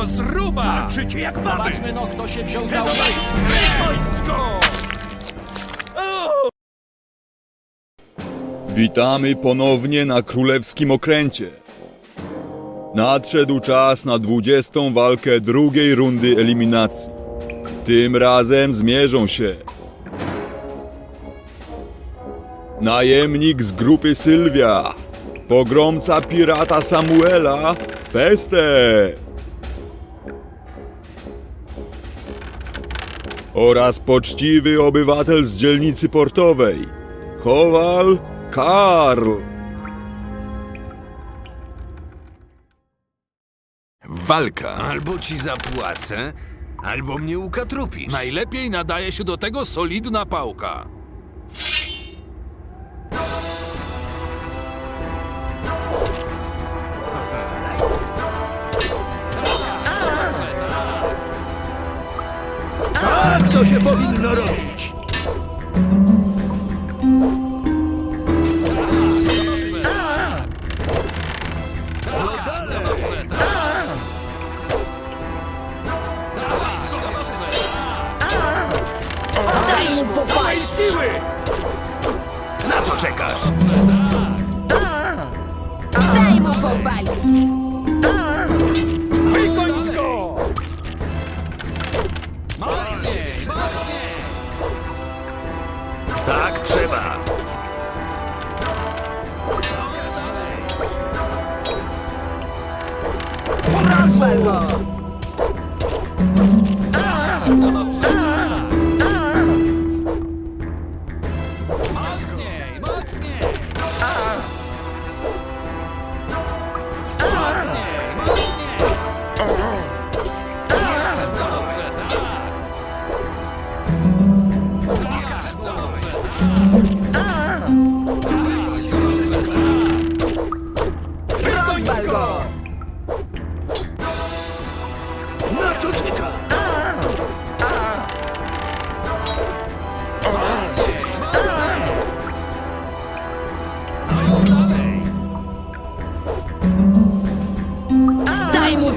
Rozruba! Życie jak baby! Zobaczmy no, kto się wziął za zobaczyć wojsko! Witamy ponownie na Królewskim Okręcie. Nadszedł czas na 20. walkę drugiej rundy eliminacji. Tym razem zmierzą się najemnik z grupy Sylwia, pogromca pirata Samuela, Feste oraz poczciwy obywatel z dzielnicy portowej, Kowal Karl. Walka. Albo ci zapłacę, albo mnie ukatrupisz. Najlepiej nadaje się do tego solidna pałka. Się powinno robić! Daj mu popalić! Siły! Na co czekasz? Daj mu popalić! 来了。啊啊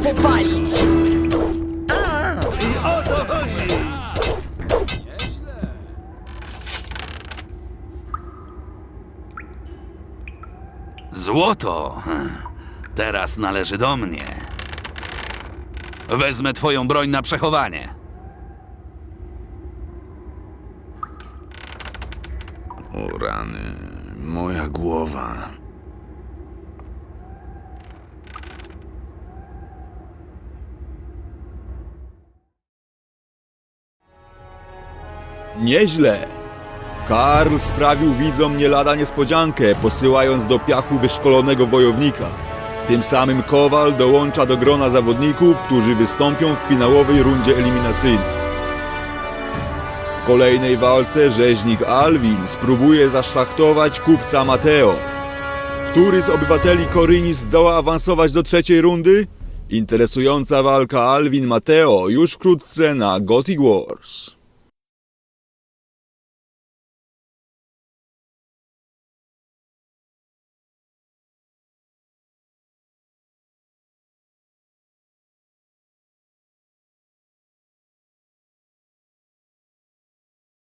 Popalić! I o to chodzi! Złoto teraz należy do mnie. Wezmę twoją broń na przechowanie. O rany, moja głowa. Nieźle. Karl sprawił widzom nie lada niespodziankę, posyłając do piachu wyszkolonego wojownika. Tym samym Kowal dołącza do grona zawodników, którzy wystąpią w finałowej rundzie eliminacyjnej. W kolejnej walce rzeźnik Alwin spróbuje zaszlachtować kupca Mateo. Który z obywateli Korynis zdoła awansować do trzeciej rundy? Interesująca walka Alwin-Mateo już wkrótce na Gothic Wars.